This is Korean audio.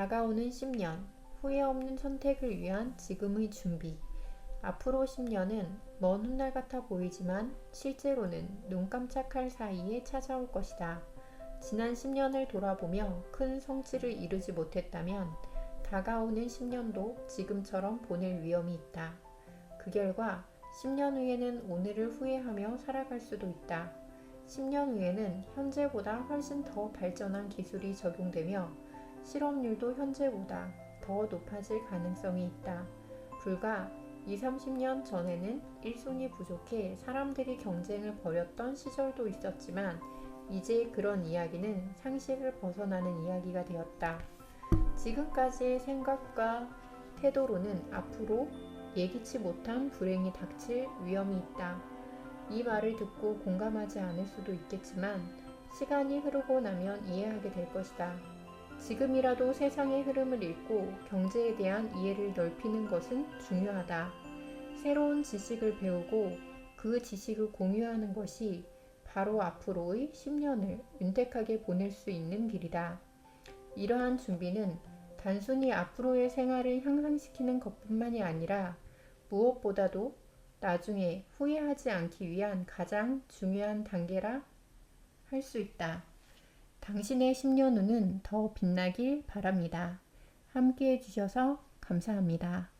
다가오는 10년, 후회 없는 선택을 위한 지금의 준비. 앞으로 10년은 먼 훗날 같아 보이지만 실제로는 눈 깜짝할 사이에 찾아올 것이다. 지난 10년을 돌아보며 큰 성취를 이루지 못했다면 다가오는 10년도 지금처럼 보낼 위험이 있다. 그 결과 10년 후에는 오늘을 후회하며 살아갈 수도 있다. 10년 후에는 현재보다 훨씬 더 발전한 기술이 적용되며 실업률도 현재보다 더 높아질 가능성이 있다. 불과 20, 30년 전에는 일손이 부족해 사람들이 경쟁을 벌였던 시절도 있었지만 이제 그런 이야기는 상식을 벗어나는 이야기가 되었다. 지금까지의 생각과 태도로는 앞으로 예기치 못한 불행이 닥칠 위험이 있다. 이 말을 듣고 공감하지 않을 수도 있겠지만 시간이 흐르고 나면 이해하게 될 것이다. 지금이라도 세상의 흐름을 읽고 경제에 대한 이해를 넓히는 것은 중요하다. 새로운 지식을 배우고 그 지식을 공유하는 것이 바로 앞으로의 10년을 윤택하게 보낼 수 있는 길이다. 이러한 준비는 단순히 앞으로의 생활을 향상시키는 것뿐만이 아니라 무엇보다도 나중에 후회하지 않기 위한 가장 중요한 단계라 할 수 있다. 당신의 10년 후는 더 빛나길 바랍니다. 함께 해주셔서 감사합니다.